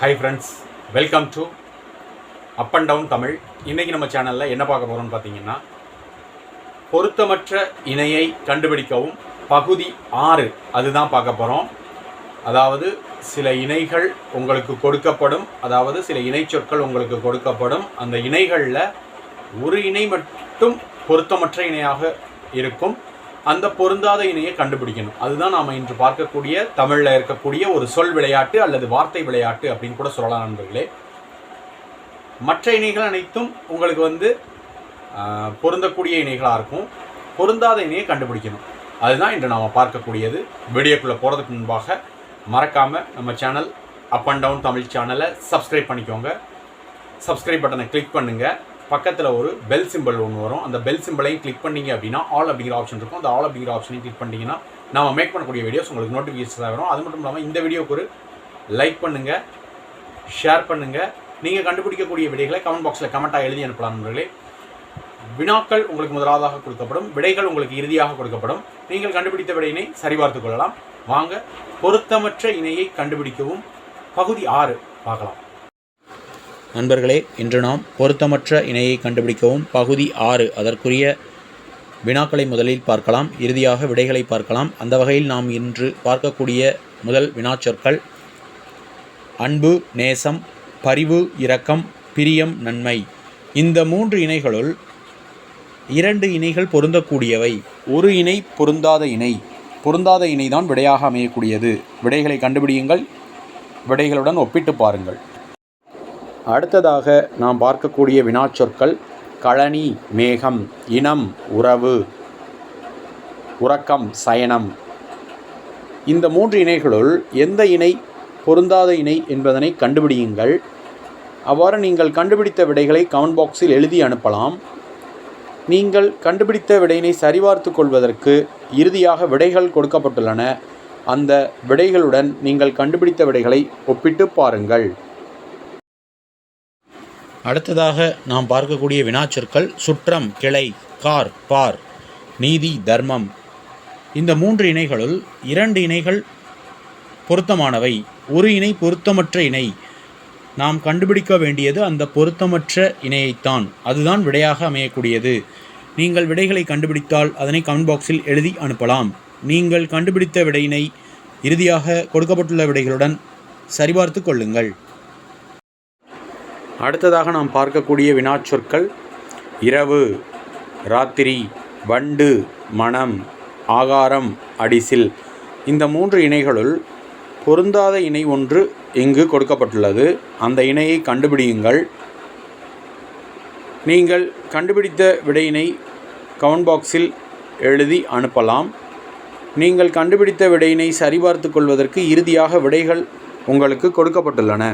Hi friends welcome to up and down Tamil. இன்றைக்கி நம்ம சேனலில் என்ன பார்க்க போகிறோம்னு பார்த்தீங்கன்னா பொருத்தமற்ற இணையை கண்டுபிடிக்கவும் பகுதி ஆறு அதுதான் பார்க்க போகிறோம் அதாவது சில இணைகள் உங்களுக்கு கொடுக்கப்படும் அதாவது சில இணைச்சொற்கள் உங்களுக்கு கொடுக்கப்படும். அந்த இணைகளில் ஒரு இணை மட்டும் பொருத்தமற்ற இணையாக இருக்கும். அந்த பொருந்தாத இணையை கண்டுபிடிக்கணும். அதுதான் நாம் இன்று பார்க்கக்கூடிய தமிழில் இருக்கக்கூடிய ஒரு சொல் விளையாட்டு அல்லது வார்த்தை விளையாட்டு அப்படின்னு கூட சொல்லலாம் நண்பர்களே. மற்ற இணைகள் அனைத்தும் உங்களுக்கு வந்து பொருந்தக்கூடிய இணைகளாக இருக்கும். பொருந்தாத இணையை கண்டுபிடிக்கணும். அதுதான் இன்று நாம் பார்க்கக்கூடியது. வீடியோக்குள்ளே போகிறதுக்கு முன்பாக மறக்காமல் நம்ம channel up and down Tamil சேனலை சப்ஸ்கிரைப் பண்ணிக்கோங்க. சப்ஸ்கிரைப் பட்டனை கிளிக் பண்ணுங்கள் பக்கத்தில் ஒரு பெல் சிம்பிள் ஒன்று வரும். அந்த பெல் சிம்பிளையும் கிளிக் பண்ணீங்க அப்படின்னா ஆல் அப்படிங்கிற ஆப்ஷன் இருக்கும். அந்த ஆல் அப்படிங்கிற ஆப்ஷனையும் கிளிக் பண்ணிட்டீங்கன்னா நம்ம மேக் பண்ணக்கூடிய வீடியோஸ் உங்களுக்கு நோட்டிஃபிகேஷன் வரும். அது மட்டும் இல்லாமல் இந்த வீடியோக்கு ஒரு லைக் பண்ணுங்கள் ஷேர் பண்ணுங்கள் நீங்கள் கண்டுபிடிக்கக்கூடிய விடைகளை கமெண்ட் பாக்ஸில் கமெண்ட்டாக எழுதி அனுப்பலாம் நண்பர்களே. வினாக்கள் உங்களுக்கு முதலாவதாக கொடுக்கப்படும். விடைகள் உங்களுக்கு இறுதியாக கொடுக்கப்படும். நீங்கள் கண்டுபிடித்த விடையினை சரிபார்த்து கொள்ளலாம். வாங்க பொருத்தமற்ற இணையை கண்டுபிடிக்கவும். பகுதி ஆறு பார்க்கலாம். நண்பர்களே இன்று நாம் பொருத்தமற்ற இணையை கண்டுபிடிக்கவும். பகுதி ஆறு அதற்குரிய வினாக்களை முதலில் பார்க்கலாம். இறுதியாக விடைகளை பார்க்கலாம். அந்த வகையில் நாம் இன்று பார்க்கக்கூடிய முதல் வினாச்சொற்கள் அன்பு நேசம் பரிவு இரக்கம் பிரியம் நன்மை. இந்த மூன்று இணைகளுள் இரண்டு இணைகள் பொருந்தக்கூடியவை. ஒரு இணை பொருந்தாத இணை. பொருந்தாத இணைதான் விடையாக அமையக்கூடியது. விடைகளை கண்டுபிடியுங்கள். விடைகளுடன் ஒப்பிட்டு பாருங்கள். அடுத்ததாக நாம் பார்க்கக்கூடிய வினாச்சொற்கள் கழனி மேகம் இனம் உறவு உறக்கம் சயனம். இந்த மூன்று இணைகளுள் எந்த இணை பொருந்தாத இணை என்பதனை கண்டுபிடியுங்கள். அவ்வாறு நீங்கள் கண்டுபிடித்த விடைகளை கமெண்ட் பாக்ஸில் எழுதி அனுப்பலாம். நீங்கள் கண்டுபிடித்த விடையினை சரிபார்த்து கொள்வதற்கு இறுதியாக விடைகள் கொடுக்கப்பட்டுள்ளன. அந்த விடைகளுடன் நீங்கள் கண்டுபிடித்த விடைகளை ஒப்பிட்டு பாருங்கள். அடுத்ததாக நாம் பார்க்கக்கூடிய வினாச்சொற்கள் சுற்றம் கிளை கார் பார் நீதி தர்மம். இந்த மூன்று இணைகளுள் இரண்டு இணைகள் பொருத்தமானவை. ஒரு இணை பொருத்தமற்ற இணை. நாம் கண்டுபிடிக்க வேண்டியது அந்த பொருத்தமற்ற இணையைத்தான். அதுதான் விடையாக அமையக்கூடியது. நீங்கள் விடைகளை கண்டுபிடித்தால் அதனை கமெண்ட் பாக்ஸில் எழுதி அனுப்பலாம். நீங்கள் கண்டுபிடித்த விடையினை இறுதியாக கொடுக்கப்பட்டுள்ள விடைகளுடன் சரிபார்த்து கொள்ளுங்கள். அடுத்ததாக நாம் பார்க்கக்கூடிய வினாச்சொற்கள் இரவு ராத்திரி வண்டு மனம் ஆகாரம் அடிசில். இந்த மூன்று இணைகளுள் பொருந்தாத இணை ஒன்று இங்கு கொடுக்கப்பட்டுள்ளது. அந்த இணையை கண்டுபிடியுங்கள். நீங்கள் கண்டுபிடித்த விடையினை கமெண்ட் பாக்ஸில் எழுதி அனுப்பலாம். நீங்கள் கண்டுபிடித்த விடையினை சரிபார்த்து கொள்வதற்கு இறுதியாக விடைகள் உங்களுக்கு கொடுக்கப்பட்டுள்ளன.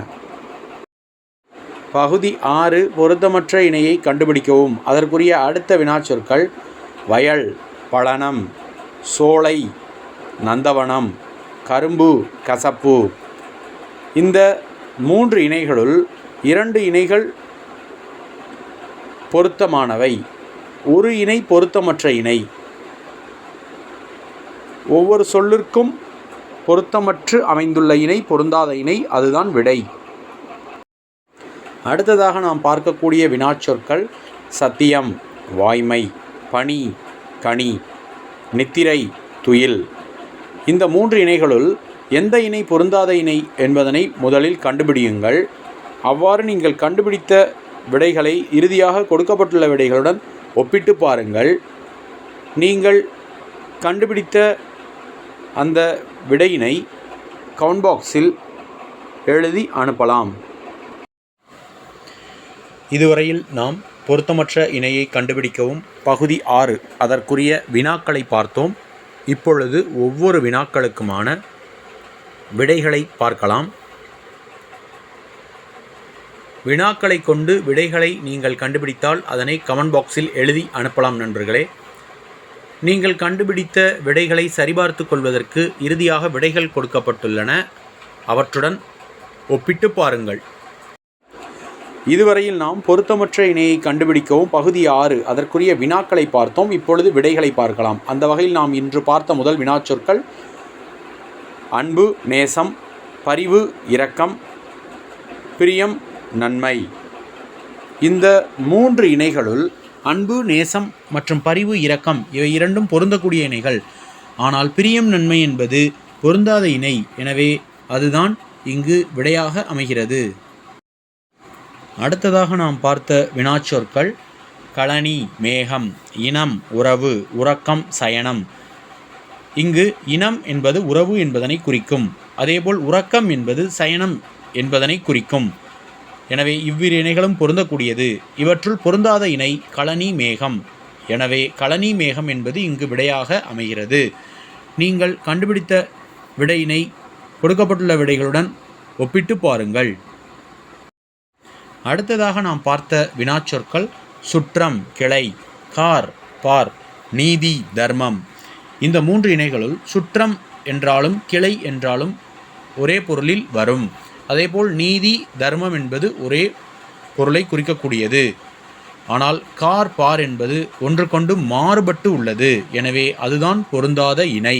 பகுதி ஆறு பொருத்தமற்ற இணையை கண்டுபிடிக்கவும். அதற்குரிய அடுத்த வினாச்சொற்கள் வயல் பழனம் சோலை நந்தவனம் கரும்பு கசப்பு. இந்த மூன்று இணைகளுள் இரண்டு இணைகள் பொருத்தமானவை. ஒரு இணை பொருத்தமற்ற இணை. ஒவ்வொரு சொல்லிற்கும் பொருத்தமற்று அமைந்துள்ள இணை பொருந்தாத இணை அதுதான் விடை. அடுத்ததாக நாம் பார்க்கக்கூடிய வினாச்சொற்கள் சத்தியம் வாய்மை பனி கனி நித்திரை துயில். இந்த மூன்று இணைகளுள் எந்த இணை பொருந்தாத இணை என்பதனை முதலில் கண்டுபிடியுங்கள். அவ்வாறு நீங்கள் கண்டுபிடித்த விடைகளை இறுதியாக கொடுக்கப்பட்டுள்ள விடைகளுடன் ஒப்பிட்டு பாருங்கள். நீங்கள் கண்டுபிடித்த அந்த விடையினை கவுண்ட் பாக்ஸில் எழுதி அனுப்பலாம். இதுவரையில் நாம் பொருத்தமற்ற இணையை கண்டுபிடிக்கவும். பகுதி ஆறு. அதற்குரிய வினாக்களை பார்த்தோம். இப்பொழுது ஒவ்வொரு வினாக்களுக்குமான விடைகளை பார்க்கலாம். வினாக்களை கொண்டு விடைகளை நீங்கள் கண்டுபிடித்தால் அதனை கமெண்ட் பாக்ஸில் எழுதி அனுப்பலாம் நண்பர்களே. நீங்கள் கண்டுபிடித்த விடைகளை சரிபார்த்து கொள்வதற்கு இறுதியாக விடைகள் கொடுக்கப்பட்டுள்ளன. அவற்றுடன் ஒப்பிட்டு பாருங்கள். இதுவரையில் நாம் பொருத்தமற்ற இணையை கண்டுபிடிக்கவும் பகுதி ஆறு அதற்குரிய வினாக்களை பார்த்தோம். இப்பொழுது விடைகளை பார்க்கலாம். அந்த வகையில் நாம் இன்று பார்த்த முதல் வினாச்சொற்கள் அன்பு நேசம் பரிவு இரக்கம் பிரியம் நன்மை. இந்த மூன்று இணைகளுள் அன்பு நேசம் மற்றும் பரிவு இரக்கம் இவை இரண்டும் பொருந்தக்கூடிய இணைகள். ஆனால் பிரியம் நன்மை என்பது பொருந்தாத இணை. எனவே அதுதான் இங்கு விடையாக அமைகிறது. அடுத்ததாக நாம் பார்த்த வினாச்சொற்கள் களனி மேகம் இனம் உறவு உறக்கம் சயனம். இங்கு இனம் என்பது உறவு என்பதனை குறிக்கும். அதேபோல் உறக்கம் என்பது சயனம் என்பதனை குறிக்கும். எனவே இவ்விரு இணைகளும் பொருந்தக்கூடியது. இவற்றுள் பொருந்தாத இணை களனி மேகம். எனவே களனி மேகம் என்பது இங்கு விடையாக அமைகிறது. நீங்கள் கண்டுபிடித்த விடையினை கொடுக்கப்பட்டுள்ள விடைகளுடன் ஒப்பிட்டு பாருங்கள். அடுத்ததாக நாம் பார்த்த வினாச்சொற்கள் சுற்றம் கிளை கார் பார் நீதி தர்மம். இந்த மூன்று இணைகளுள் சுற்றம் என்றாலும் கிளை என்றாலும் ஒரே பொருளில் வரும். அதேபோல் நீதி தர்மம் என்பது ஒரே பொருளை குறிக்கக்கூடியது. ஆனால் கார் பார் என்பது ஒன்றுக்கொண்டு மாறுபட்டு உள்ளது. எனவே அதுதான் பொருந்தாத இணை.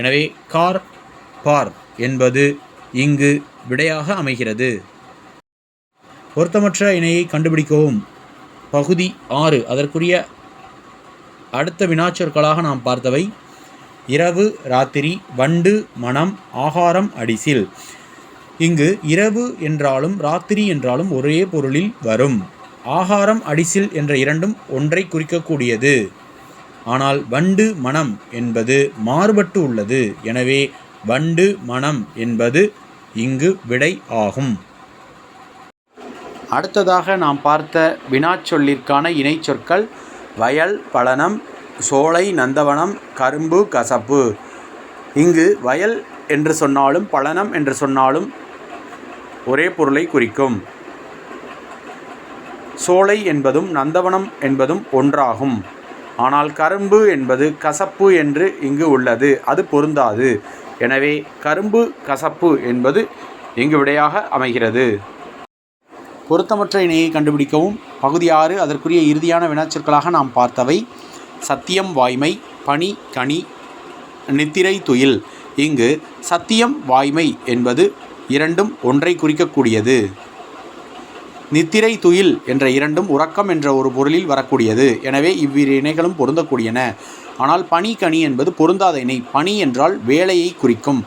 எனவே கார் பார் என்பது இங்கு விடையாக அமைகிறது. பொருத்தமற்ற இணையை கண்டுபிடிக்கவும். பகுதி ஆறு. அதற்குரிய அடுத்த வினாச்சொற்களாக நாம் பார்த்தவை. இரவு ராத்திரி வண்டு மனம் ஆகாரம் அடிசில். இங்கு இரவு என்றாலும் ராத்திரி என்றாலும் ஒரே பொருளில் வரும். ஆகாரம் அடிசில் என்ற இரண்டும் ஒன்றை குறிக்கக்கூடியது. ஆனால் வண்டு மனம் என்பது மாறுபட்டு உள்ளது. எனவே வண்டு மனம் என்பது இங்கு விடை ஆகும். அடுத்ததாக நாம் பார்த்த வினாச்சொல்லிற்கான இணைச்சொற்கள் வயல் பழனம் சோலை நந்தவனம் கரும்பு கசப்பு. இங்கு வயல் என்று சொன்னாலும் பழனம் என்று சொன்னாலும் ஒரே பொருளை குறிக்கும். சோலை என்பதும் நந்தவனம் என்பதும் ஒன்றாகும். ஆனால் கரும்பு என்பது கசப்பு என்று இங்கு உள்ளது அது பொருந்தாது. எனவே கரும்பு கசப்பு என்பது இங்கு விடையாக அமைகிறது. பொருத்தமற்ற இணையை கண்டுபிடிக்கவும். பகுதி ஆறு அதற்குரிய இறுதியான வினாச்சொற்களாக நாம் பார்த்தவை. சத்தியம் வாய்மை பனி கனி நித்திரை துயில். இங்கு சத்தியம் வாய்மை என்பது இரண்டும் ஒன்றை குறிக்கக்கூடியது. நித்திரை துயில் என்ற இரண்டும் உறக்கம் என்ற ஒரு பொருளில் வரக்கூடியது. எனவே இவ்விரு இணைகளும் பொருந்தக்கூடியன. ஆனால் பனி கனி என்பது பொருந்தாத இணை. பனி என்றால் வேலையை குறிக்கும்.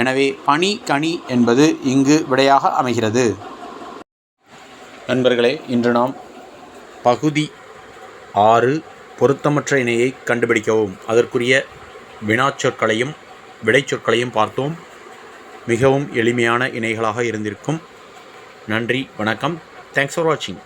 எனவே பனி கனி என்பது இங்கு விடையாக அமைகிறது. நண்பர்களே இன்று நாம் பகுதி ஆறு பொருத்தமற்ற இணையை கண்டுபிடிக்கவும். அதற்குரிய வினாச்சொற்களையும் விடைச்சொற்களையும் பார்த்தோம். மிகவும் எளிமையான இணைகளாக இருந்திருக்கும். நன்றி வணக்கம். தேங்க்ஸ் ஃபார் வாட்சிங்